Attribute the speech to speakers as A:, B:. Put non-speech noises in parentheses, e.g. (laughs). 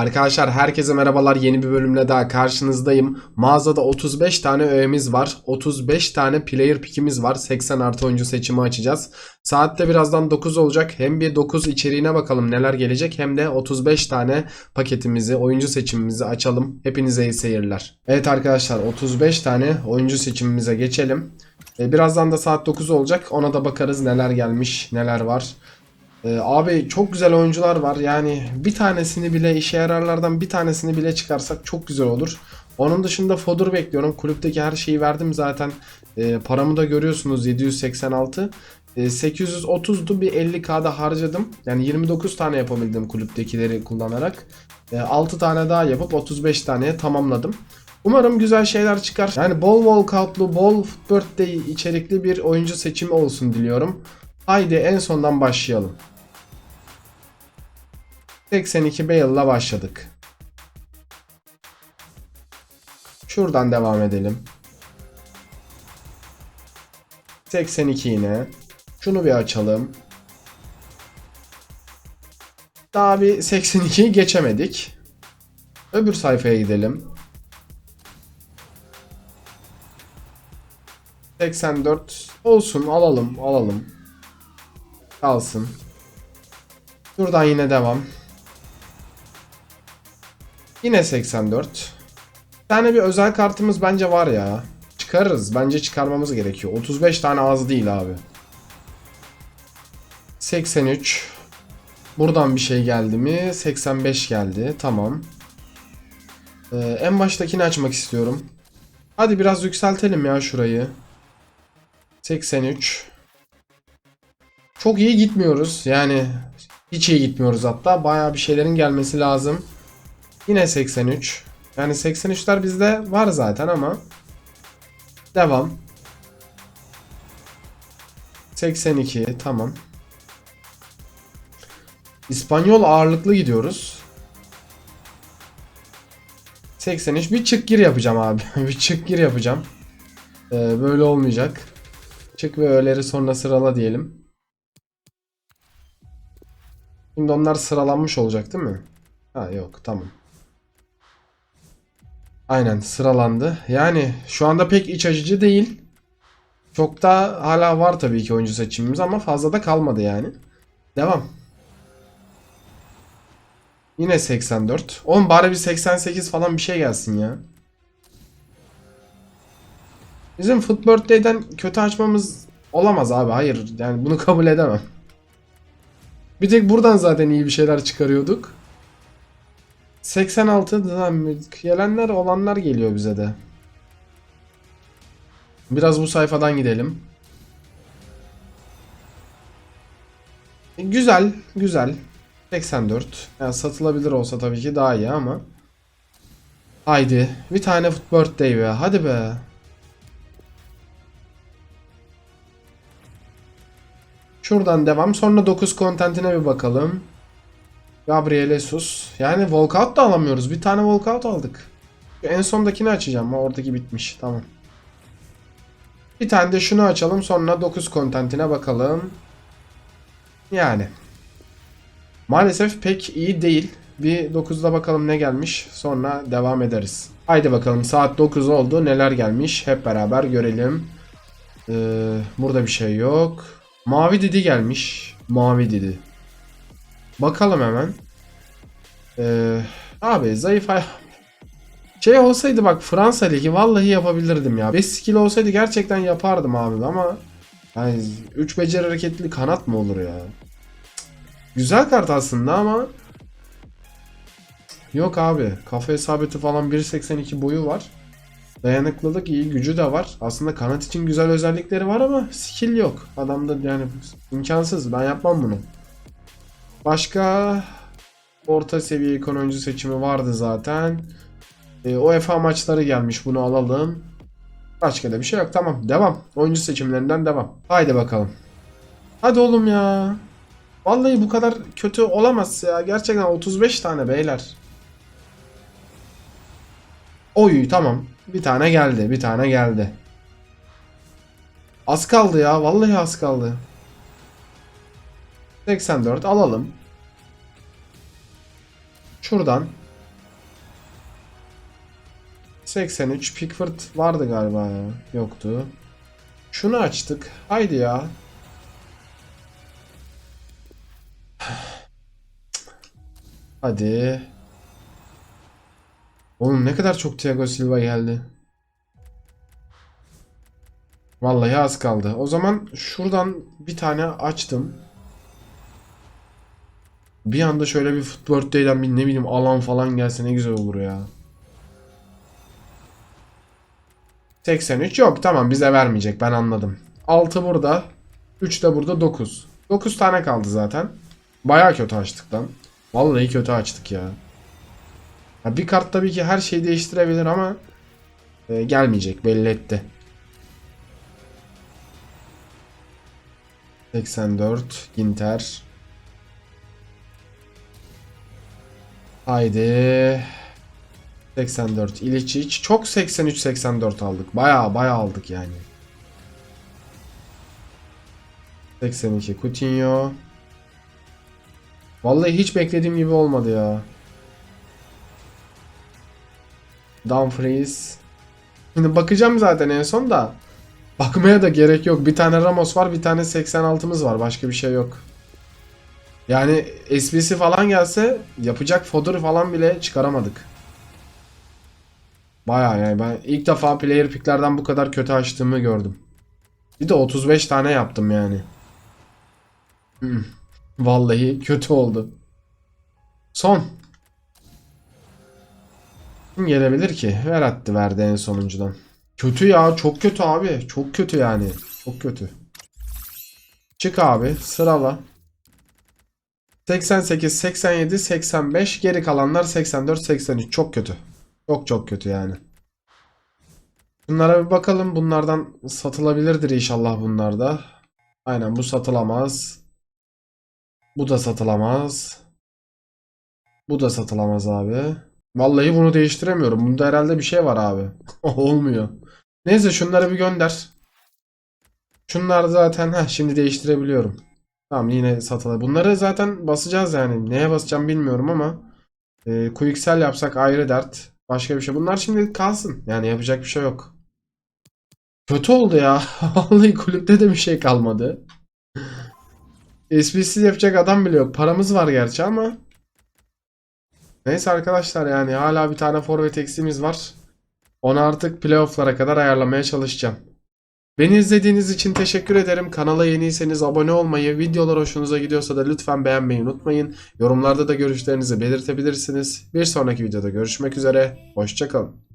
A: Arkadaşlar herkese merhabalar. Yeni bir bölümle daha karşınızdayım. Mağazada 35 tane öğemiz var. 35 tane player pick'imiz var. 80 artı oyuncu seçimi açacağız. Saatte birazdan 9 olacak. Hem bir 9 içeriğine bakalım neler gelecek. Hem de 35 tane paketimizi, oyuncu seçimimizi açalım. Hepinize iyi seyirler. Evet arkadaşlar 35 tane oyuncu seçimimize geçelim. E, Birazdan da saat 9 olacak. Ona da bakarız neler gelmiş, neler var. Ee, abi çok güzel oyuncular var. Yani bir tanesini bile işe yararlardan bir tanesini bile çıkarsak çok güzel olur. Onun dışında Fodor bekliyorum. Kulüpteki her şeyi verdim zaten. Ee, paramı da görüyorsunuz 786. Ee, 830'du bir 50k'da harcadım. Yani 29 tane yapabildim kulüptekileri kullanarak. Ee, 6 tane daha yapıp 35 taneye tamamladım. Umarım güzel şeyler çıkar. Yani bol walkoutlu, bol birthday içerikli bir oyuncu seçimi olsun diliyorum. Haydi en sondan başlayalım. 82 Bale'la başladık. Şuradan devam edelim. 82 yine. Şunu bir açalım. Daha bir 82'yi geçemedik. Öbür sayfaya gidelim. 84 olsun alalım alalım. Kalsın. Buradan yine devam. Yine 84. Bir tane bir özel kartımız bence var ya. Çıkarırız. Bence çıkarmamız gerekiyor. 35 tane az değil abi. 83. Buradan bir şey geldi mi? 85 geldi. Tamam. Ee, en baştakini açmak istiyorum. Hadi biraz yükseltelim ya şurayı. 83. Çok iyi gitmiyoruz. Yani hiç iyi gitmiyoruz hatta. Bayağı bir şeylerin gelmesi lazım. Yine 83. Yani 83'ler bizde var zaten ama. Devam. 82 tamam. İspanyol ağırlıklı gidiyoruz. 83 bir çık gir yapacağım abi. (laughs) bir çık gir yapacağım. Ee, böyle olmayacak. Çık ve öğeleri sonra sırala diyelim. Şimdi onlar sıralanmış olacak değil mi? Ha yok tamam. Aynen sıralandı. Yani şu anda pek iç açıcı değil. Çok da hala var tabii ki oyuncu seçimimiz ama fazla da kalmadı yani. Devam. Yine 84. Oğlum bari bir 88 falan bir şey gelsin ya. Bizim Foot Birthday'den kötü açmamız olamaz abi. Hayır yani bunu kabul edemem. Bir tek buradan zaten iyi bir şeyler çıkarıyorduk. 86'dan gelenler olanlar geliyor bize de. Biraz bu sayfadan gidelim. E, Güzel, güzel. 84. Yani satılabilir olsa tabii ki daha iyi ama. Haydi. Bir tane Foot Birthday be. Hadi be. Şuradan devam. Sonra 9 kontentine bir bakalım. Gabriel Jesus. Yani walkout da alamıyoruz. Bir tane walkout aldık. En sondakini açacağım. Oradaki bitmiş. Tamam. Bir tane de şunu açalım. Sonra 9 kontentine bakalım. Yani. Maalesef pek iyi değil. Bir 9'da bakalım ne gelmiş. Sonra devam ederiz. Haydi bakalım saat 9 oldu. Neler gelmiş hep beraber görelim. Ee, burada bir şey yok. Mavi Didi gelmiş. Mavi Didi. Bakalım hemen. Ee, abi zayıf ay- şey olsaydı bak Fransa Ligi vallahi yapabilirdim ya. 5 skill olsaydı gerçekten yapardım abi ama yani 3 beceri hareketli kanat mı olur ya? Güzel kart aslında ama Yok abi. Kafa isabeti falan 1.82 boyu var. Dayanıklılık iyi, gücü de var. Aslında kanat için güzel özellikleri var ama skill yok. Adamda yani imkansız. Ben yapmam bunu. Başka orta seviye ikon oyuncu seçimi vardı zaten. E, UEFA maçları gelmiş. Bunu alalım. Başka da bir şey yok. Tamam. Devam. Oyuncu seçimlerinden devam. Haydi bakalım. Hadi oğlum ya. Vallahi bu kadar kötü olamaz ya. Gerçekten 35 tane beyler. Oy tamam. Bir tane geldi. Bir tane geldi. Az kaldı ya. Vallahi az kaldı. 84 alalım. Şuradan 83 Pickford vardı galiba ya. Yoktu. Şunu açtık. Haydi ya. (sighs) Hadi. Oğlum ne kadar çok Thiago Silva geldi. Vallahi az kaldı. O zaman şuradan bir tane açtım. Bir anda şöyle bir Footworth'teyden bir ne bileyim alan falan gelse ne güzel olur ya. 83 yok tamam bize vermeyecek ben anladım. 6 burada. 3 de burada 9. 9 tane kaldı zaten. Baya kötü açtık lan. Vallahi kötü açtık ya. Bir kart tabii ki her şeyi değiştirebilir ama e, gelmeyecek belli etti. 84 Ginter. Haydi. 84 İliçiç. Çok 83-84 aldık. Baya baya aldık yani. 82 Coutinho. Vallahi hiç beklediğim gibi olmadı ya. Dumfries. Şimdi bakacağım zaten en son da. Bakmaya da gerek yok. Bir tane Ramos var, bir tane 86'mız var. Başka bir şey yok. Yani SBC falan gelse yapacak fodder falan bile çıkaramadık. Baya yani ben ilk defa player picklerden bu kadar kötü açtığımı gördüm. Bir de 35 tane yaptım yani. Hmm. Vallahi kötü oldu. Son. Kim gelebilir ki? Verratti verdi en sonuncudan. Kötü ya çok kötü abi. Çok kötü yani. Çok kötü. Çık abi sırala. 88, 87, 85 geri kalanlar 84, 83 çok kötü. Çok çok kötü yani. Bunlara bir bakalım. Bunlardan satılabilirdir inşallah bunlar da. Aynen bu satılamaz. Bu da satılamaz. Bu da satılamaz abi. Vallahi bunu değiştiremiyorum. Bunda herhalde bir şey var abi. (laughs) Olmuyor. Neyse şunları bir gönder. Şunlar zaten heh, şimdi değiştirebiliyorum. Tamam yine satılır. Bunları zaten basacağız yani. Neye basacağım bilmiyorum ama e, quicksell yapsak ayrı dert. Başka bir şey. Bunlar şimdi kalsın. Yani yapacak bir şey yok. Kötü oldu ya. (laughs) Vallahi kulüpte de bir şey kalmadı. (laughs) SBC yapacak adam bile yok. Paramız var gerçi ama. Neyse arkadaşlar yani hala bir tane forvet eksiğimiz var. Onu artık playoff'lara kadar ayarlamaya çalışacağım. Beni izlediğiniz için teşekkür ederim. Kanala yeniyseniz abone olmayı, videolar hoşunuza gidiyorsa da lütfen beğenmeyi unutmayın. Yorumlarda da görüşlerinizi belirtebilirsiniz. Bir sonraki videoda görüşmek üzere. Hoşçakalın.